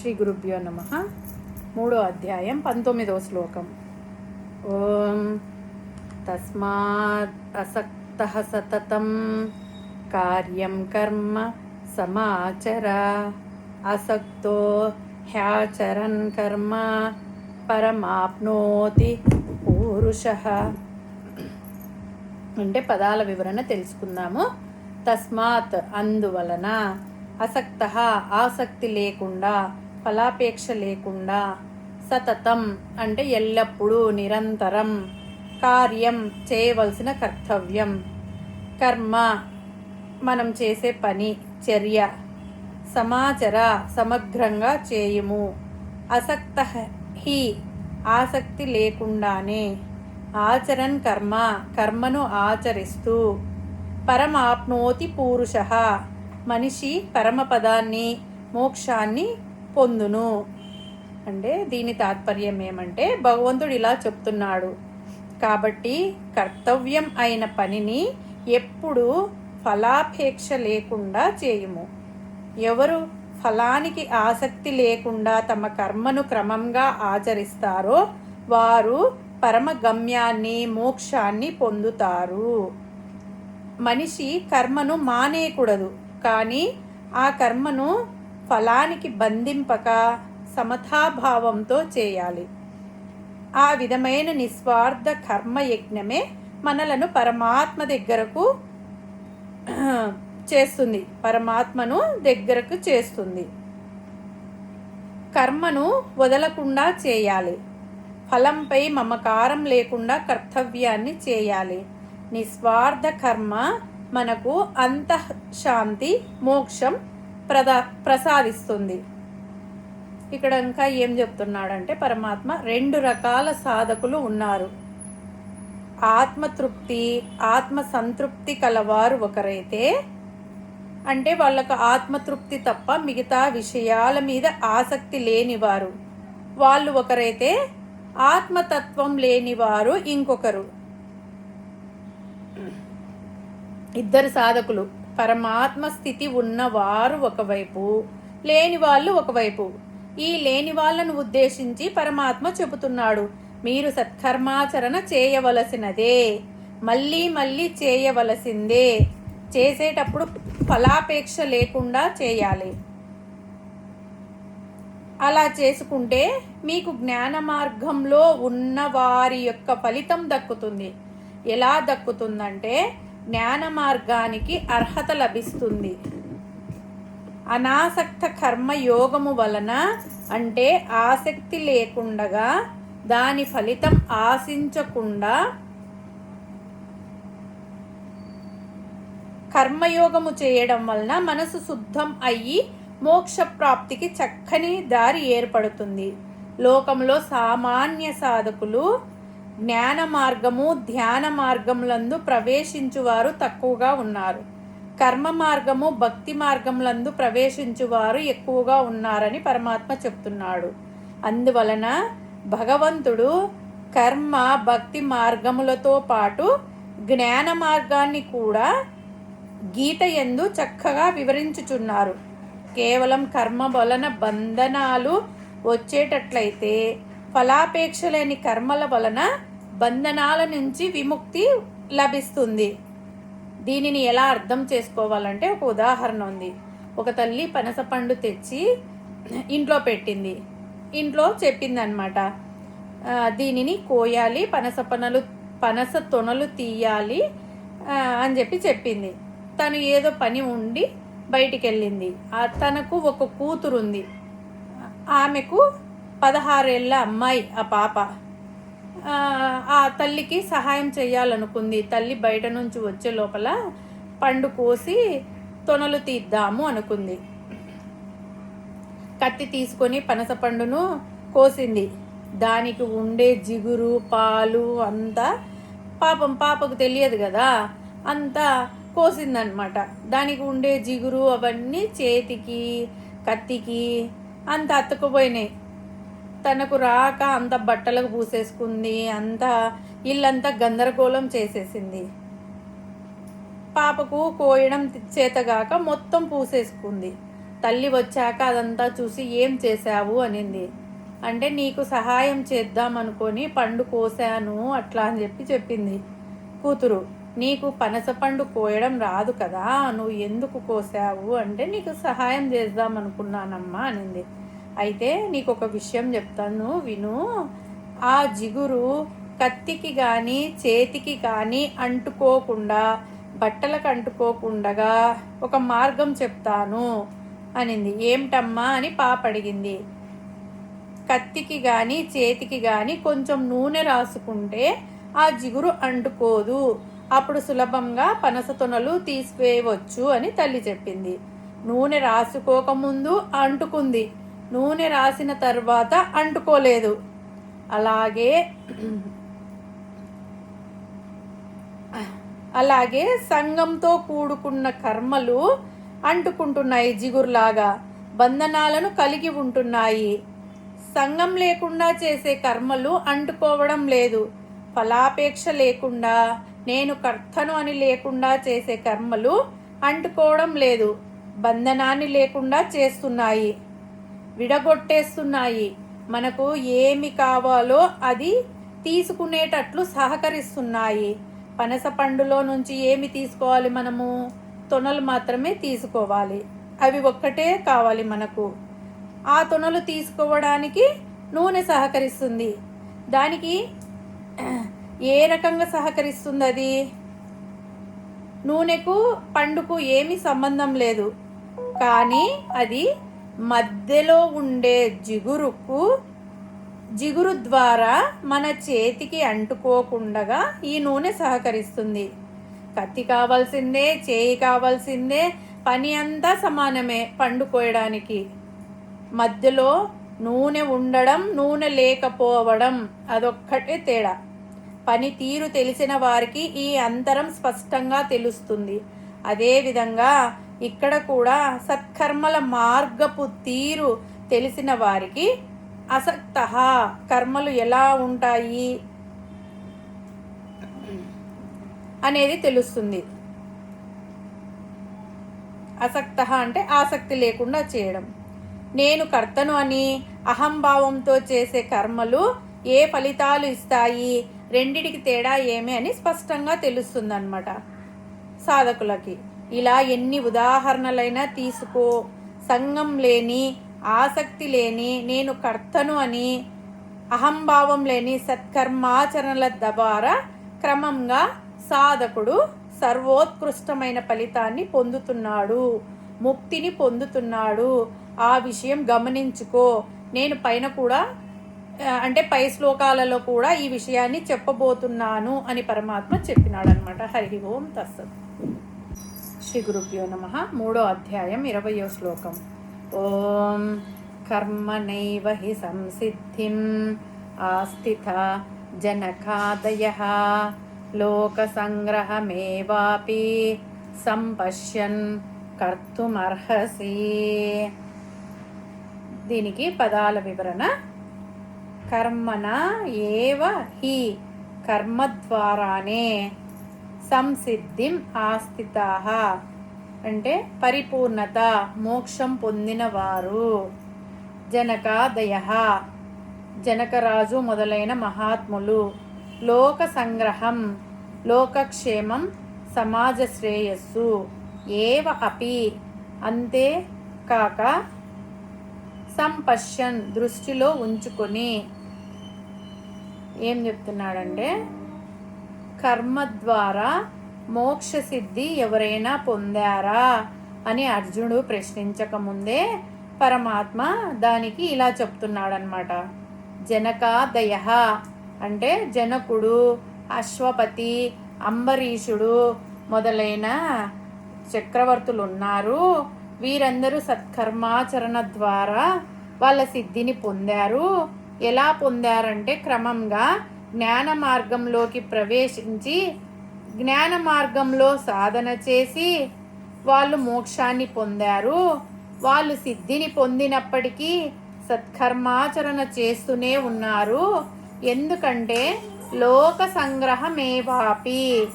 శ్రీ గురుభ్యో నమ. మూడో అధ్యాయం పంతొమ్మిదవ శ్లోకం. ఓం తస్మాత్ అసక్త సతతం. కార్యం కర్మ సమాచర. అసక్తో హ్యాచరన్ కర్మ పరమాప్నోతి పూరుష. అంటే పదాల వివరణ తెలుసుకుందాము. తస్మాత్ అందువలన అసక్త ఆసక్తి లేకుండా ఫలాపేక్ష లేకుండా సతతం అంటే ఎల్లప్పుడూ నిరంతరం కార్యం చేయవలసిన కర్తవ్యం. కర్మ మనం చేసే పని చర్య సమాచర సమగ్రంగా చేయుము. అసక్త హి ఆసక్తి లేకుండానే ఆచరన్ కర్మ కర్మను ఆచరిస్తూ పరమాప్నోతి పూరుష మనిషి పరమపదాన్ని మోక్షాన్ని పొందును. అంటే దీని తాత్పర్యం ఏమంటే భగవంతుడు ఇలా చెప్తున్నాడు. కాబట్టి కర్తవ్యం అయిన పనిని ఎప్పుడు ఫలాపేక్ష లేకుండా చేయుము. ఎవరు ఫలానికి ఆసక్తి లేకుండా తమ కర్మను క్రమంగా ఆచరిస్తారో వారు పరమ గమ్యాన్ని మోక్షాన్ని పొందుతారు. మనిషి కర్మను మానేయకూడదు. కానీ ఆ కర్మను ఫలానికి బంధింపక సమతాభావంతో చేయాలి. ఆ విధమైన నిస్వార్థ కర్మయజ్ఞమే మనలను పరమాత్మ దగ్గరకు చేస్తుంది. పరమాత్మను దగ్గరకు చేస్తుంది. కర్మను వదలకుండా చేయాలి. ఫలంపై మమకారం లేకుండా కర్తవ్యాన్ని చేయాలి. నిస్వార్థ కర్మ మనకు అంతఃశాంతి మోక్షం ప్రదా ప్రసాదిస్తుంది. ఇక్కడ ఇంకా ఏం చెప్తున్నాడంటే పరమాత్మ రెండు రకాల సాధకులు ఉన్నారు. ఆత్మతృప్తి ఆత్మ సంతృప్తి కలవారు ఒకరైతే అంటే వాళ్ళకు ఆత్మతృప్తి తప్ప మిగతా విషయాల మీద ఆసక్తి లేనివారు. వాళ్ళు ఒకరైతే ఆత్మతత్వం లేనివారు ఇంకొకరు. ఇద్దరు సాధకులు. పరమాత్మ స్థితి ఉన్నవారు ఒకవైపు లేని వాళ్ళు ఒకవైపు. ఈ లేని వాళ్ళను ఉద్దేశించి పరమాత్మ చెబుతున్నాడు మీరు సత్కర్మాచరణ చేయవలసినదే మళ్ళీ మళ్ళీ చేయవలసిందే. చేసేటప్పుడు ఫలాపేక్ష లేకుండా చేయాలి. అలా చేసుకుంటే మీకు జ్ఞాన మార్గంలో ఉన్న వారి యొక్క ఫలితం దక్కుతుంది. ఎలా దక్కుతుందంటే జ్ఞాన మార్గానికి అర్హత లభిస్తుంది. అనాసక్త కర్మ యోగము వలన అంటే ఆసక్తి లేకుండగా దాని ఫలితం ఆశించకుండా కర్మయోగము చేయడం వలన మనసు శుద్ధం అయ్యి మోక్ష ప్రాప్తికి చక్కని దారి ఏర్పడుతుంది. లోకంలో సామాన్య సాధకులు జ్ఞాన మార్గము ధ్యాన మార్గములందు ప్రవేశించువారు తక్కువగా ఉన్నారు. కర్మ మార్గము భక్తి మార్గములందు ప్రవేశించువారు ఎక్కువగా ఉన్నారని పరమాత్మ చెప్తున్నాడు. అందువలన భగవంతుడు కర్మ భక్తి మార్గములతో పాటు జ్ఞాన మార్గాన్ని కూడా గీత ఎందు చక్కగా వివరించుచున్నారు. కేవలం కర్మ వలన బంధనాలు వచ్చేటట్లయితే ఫలాపేక్ష లేని కర్మల వలన బంధనాల నుంచి విముక్తి లభిస్తుంది. దీనిని ఎలా అర్థం చేసుకోవాలంటే ఒక ఉదాహరణ ఉంది. ఒక తల్లి పనసపండు తెచ్చి ఇంట్లో పెట్టింది. ఇంట్లో చెప్పిందనమాట దీనిని కోయాలి పనస పనలు పనస తొనలు తీయాలి అని చెప్పి చెప్పింది. తను ఏదో పని ఉండి బయటికి వెళ్ళింది తనకు ఒక కూతురుంది. ఆమెకు పదహారేళ్ళ అమ్మాయి ఆ పాప. ఆ తల్లికి సహాయం చేయాలనుకుంది తల్లి బయట నుంచి వచ్చే లోపల పండు కోసి తొనలు తీద్దాము అనుకుంది. కత్తి తీసుకొని పనస పండును కోసింది. దానికి ఉండే జిగురు పాలు అంతా పాపం పాపకు తెలియదు కదా అంతా కోసిందనమాట. దానికి ఉండే జిగురు అవన్నీ చేతికి కత్తికి అంత అతుకుపోయినాయి తనకు రాక అంత బట్టలకు పూసేసుకుంది అంత ఇల్లంతా గందరగోళం చేసేసింది. పాపకు కోయడం చేతగాక మొత్తం పూసేసుకుంది. తల్లి వచ్చాక అదంతా చూసి ఏం చేశావు అనింది. అంటే నీకు సహాయం చేద్దాం అనుకొని పండు కోసాను అట్లా అని చెప్పి చెప్పింది. కూతురు నీకు పనస పండు కోయడం రాదు కదా నువ్వు ఎందుకు కోసావు? అంటే నీకు సహాయం చేద్దాం అనుకున్నానమ్మా అనింది. అయితే నీకు ఒక విషయం చెప్తాను విను. ఆ జిగురు కత్తికి కానీ చేతికి కానీ అంటుకోకుండా బట్టలకు అంటుకోకుండా ఒక మార్గం చెప్తాను అనింది. ఏమిటమ్మా అని పాప అడిగింది. కత్తికి కానీ చేతికి కానీ కొంచెం నూనె రాసుకుంటే ఆ జిగురు అంటుకోదు. అప్పుడు సులభంగా పనస తొనలు తీసుకువేయవచ్చు అని తల్లి చెప్పింది. నూనె రాసుకోకముందు అంటుకుంది. నూనె రాసిన తర్వాత అంటుకోలేదు. అలాగే అలాగే సంఘంతో కూడుకున్న కర్మలు అంటుకుంటున్నాయి జిగురులాగా. బంధనాలను కలిగి ఉంటున్నాయి. సంఘం లేకుండా చేసే కర్మలు అంటుకోవడం లేదు. ఫలాపేక్ష లేకుండా నేను కర్తను అని లేకుండా చేసే కర్మలు అంటుకోవడం లేదు. బంధనాన్ని లేకుండా చేస్తున్నాయి. విడగొట్టేస్తున్నాయి. మనకు ఏమి కావాలో అది తీసుకునేటట్లు సహకరిస్తున్నాయి. పనస పండులో నుంచి ఏమి తీసుకోవాలి మనము? తొనలు మాత్రమే తీసుకోవాలి. అవి ఒక్కటే కావాలి మనకు. ఆ తొనలు తీసుకోవడానికి నూనె సహకరిస్తుంది. దానికి ఏ రకంగా సహకరిస్తుంది అది? నూనెకు పండుకు ఏమి సంబంధం లేదు. కానీ అది మధ్యలో ఉండే జిగురుకు జిగురు ద్వారా మన చేతికి అంటుకోకుండా ఈ నూనె సహకరిస్తుంది. కత్తి కావాల్సిందే చేయి కావాల్సిందే పని అంతా సమానమే పండు కోయడానికి మధ్యలో నూనె ఉండడం నూనె లేకపోవడం అదొక్కటే తేడా. పనితీరు తెలిసిన వారికి ఈ అంతరం స్పష్టంగా తెలుస్తుంది. అదేవిధంగా ఇక్కడ కూడా సత్కర్మల మార్గపు తీరు తెలిసిన వారికి అసక్త. కర్మలు ఎలా ఉంటాయి అనేది తెలుస్తుంది. అసక్త అంటే ఆసక్తి లేకుండా చేయడం. నేను కర్తను అని అహంభావంతో చేసే కర్మలు ఏ ఫలితాలు ఇస్తాయి? రెండిటికి తేడా ఏమి అని స్పష్టంగా తెలుస్తుంది అనమాట సాధకులకి. ఇలా ఎన్ని ఉదాహరణలైనా తీసుకో. సంఘం లేని ఆసక్తి లేని నేను కర్తను అని అహంభావం లేని సత్కర్మాచరణల ద్వారా క్రమంగా సాధకుడు సర్వోత్కృష్టమైన ఫలితాన్ని పొందుతున్నాడు. ముక్తిని పొందుతున్నాడు. ఆ విషయం గమనించుకో. నేను పైన కూడా అంటే పై శ్లోకాలలో కూడా ఈ విషయాన్ని చెప్పబోతున్నాను అని పరమాత్మ చెప్పినాడు అనమాట హరి ఓం తస్సత్. శ్రీ గురుభ్యో నమ మూడో అధ్యాయం ఇరవయో శ్లోకం ఓం కర్మనైవ హి సంసిద్ధిం ఆస్థిత జనకాదయ లోకసంగ్రహమేవాపి సంపశ్యన్ కర్తుమర్హసి దీనికి పదాల వివరణ కర్మన ఏవ హి కర్మ ద్వారానే సంసిద్ధిం ఆస్థితా. అంటే పరిపూర్ణత మోక్షం పొందినవారు. జనకాదయ. జనకరాజు మొదలైన మహాత్ములు. లోక సంగ్రహం లోకక్షేమం సమాజ శ్రేయస్సు. ఏవ అపి. అంతే కాక సంపశ్యన్ దృష్టిలో ఉంచుకొని. ఏం చెప్తున్నాడంటే కర్మ ద్వారా మోక్ష సిద్ధి ఎవరైనా పొందారా అని అర్జునుడు ప్రశ్నించకముందే పరమాత్మ దానికి ఇలా చెప్తున్నాడనమాట జనకాదయ అంటే జనకుడు అశ్వపతి అంబరీషుడు మొదలైన చక్రవర్తులు ఉన్నారు వీరందరూ సత్కర్మాచరణ ద్వారా వాళ్ళ సిద్ధిని పొందారు. ఎలా పొందారంటే క్రమంగా జ్ఞాన మార్గంలోకి ప్రవేశించి జ్ఞాన మార్గంలో సాధన చేసి వాళ్ళు మోక్షాన్ని పొందారు. వాళ్ళు సిద్ధిని పొందినప్పటికీ సత్కర్మాచరణ చేస్తూనే ఉన్నారు. ఎందుకంటే లోక సంగ్రహమేవాపి.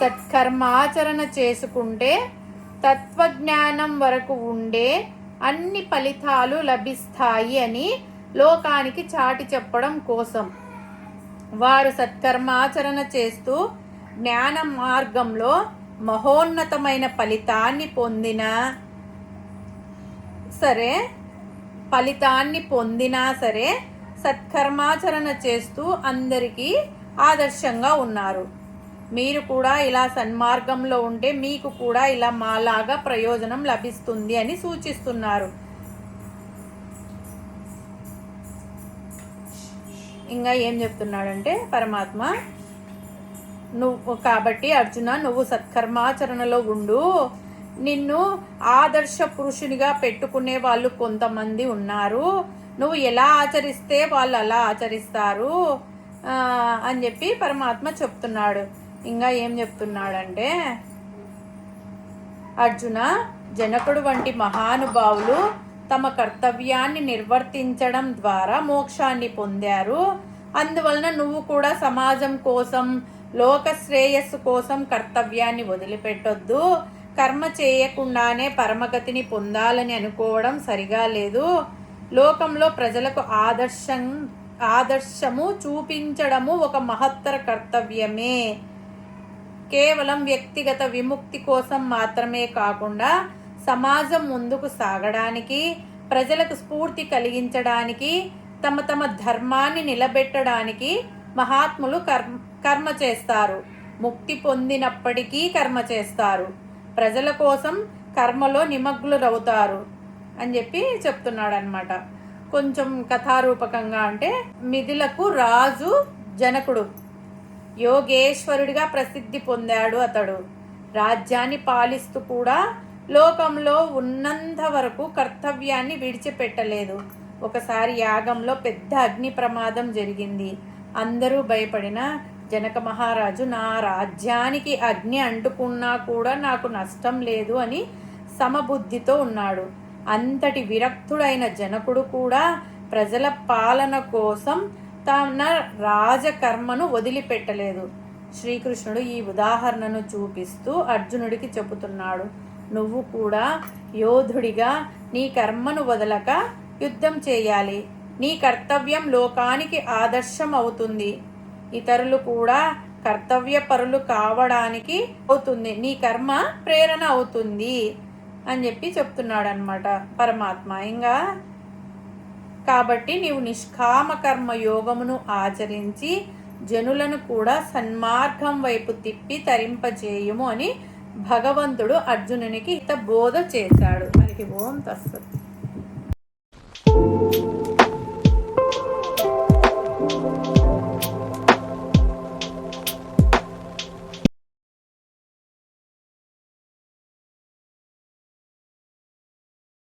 సత్కర్మాచరణ చేసుకుంటే తత్వజ్ఞానం వరకు ఉండే అన్ని ఫలితాలు లభిస్తాయి అని లోకానికి చాటి చెప్పడం కోసం. వారు సత్కర్మాచరణ చేస్తూ జ్ఞాన మార్గంలో మహోన్నతమైన ఫలితాన్ని పొందిన. సరే ఫలితాన్ని పొందినా సరే సత్కర్మాచరణ చేస్తూ అందరికీ ఆదర్శంగా ఉన్నారు. మీరు కూడా ఇలా సన్మార్గంలో ఉంటే మీకు కూడా ఇలా మాలాగా ప్రయోజనం లభిస్తుంది అని సూచిస్తున్నారు. ఇంకా ఏం చెప్తున్నాడంటే పరమాత్మ నువ్వు కాబట్టి అర్జున నువ్వు సత్కర్మాచరణలో ఉండు. నిన్ను ఆదర్శ పురుషునిగా పెట్టుకునే వాళ్ళు కొంతమంది ఉన్నారు. నువ్వు ఎలా ఆచరిస్తే వాళ్ళు అలా ఆచరిస్తారు అని చెప్పి పరమాత్మ చెప్తున్నాడు. ఇంకా ఏం చెప్తున్నాడంటే అర్జున జనకుడు వంటి మహానుభావులు తమ కర్తవ్యాన్ని నిర్వర్తించడం ద్వారా మోక్షాన్ని పొందారు. అందువలన నువ్వు కూడా సమాజం కోసం లోక శ్రేయస్సు కోసం కర్తవ్యాన్ని వదిలిపెట్టొద్దు. కర్మ చేయకుండానే పరమగతిని పొందాలని అనుకోవడం సరిగా లేదు. లోకంలో ప్రజలకు ఆదర్శం ఆదర్శము చూపించడము ఒక మహత్తర కర్తవ్యమే. కేవలం వ్యక్తిగత విముక్తి కోసం మాత్రమే కాకుండా సమాజం ముందుకు సాగడానికి ప్రజలకు స్ఫూర్తి కలిగించడానికి తమ తమ ధర్మాన్ని నిలబెట్టడానికి మహాత్ములు కర్మ కర్మ చేస్తారు. ముక్తి పొందినప్పటికీ కర్మ చేస్తారు. ప్రజల కోసం కర్మలో నిమగ్నులవుతారు అని చెప్పి చెప్తున్నాడు అనమాట కొంచెం కథారూపకంగా అంటే మిథులకు రాజు జనకుడు. యోగేశ్వరుడిగా ప్రసిద్ధి పొందాడు అతడు. రాజ్యాన్ని పాలిస్తూ కూడా లోకంలో ఉన్నంత వరకు కర్తవ్యాన్ని విడిచిపెట్టలేదు. ఒకసారి యాగంలో పెద్ద అగ్ని ప్రమాదం జరిగింది. అందరూ భయపడిన జనక మహారాజు నా రాజ్యానికి అగ్ని అంటుకున్నా కూడా నాకు నష్టం లేదు అని సమబుద్ధితో ఉన్నాడు. అంతటి విరక్తుడైన జనకుడు కూడా ప్రజల పాలన కోసం తన రాజకర్మను వదిలిపెట్టలేదు. శ్రీకృష్ణుడు ఈ ఉదాహరణను చూపిస్తూ అర్జునుడికి చెబుతున్నాడు. నువ్వు కూడా యోధుడిగా నీ కర్మను వదలక యుద్ధం చేయాలి. నీ కర్తవ్యం లోకానికి ఆదర్శం అవుతుంది ఇతరులు కూడా కర్తవ్య పరులు కావడానికి అవుతుంది. నీ కర్మ ప్రేరణ అవుతుంది అని చెప్పి చెప్తున్నాడు అనమాట పరమాత్మ. ఇంకా కాబట్టి నీవు నిష్కామ కర్మ యోగమును ఆచరించి జనులను కూడా సన్మార్గం వైపు తిప్పి తరింపజేయుము అని భగవంతుడు అర్జునునికి ఇంత బోధ చేశాడు. హరికి ఓం తస్సత్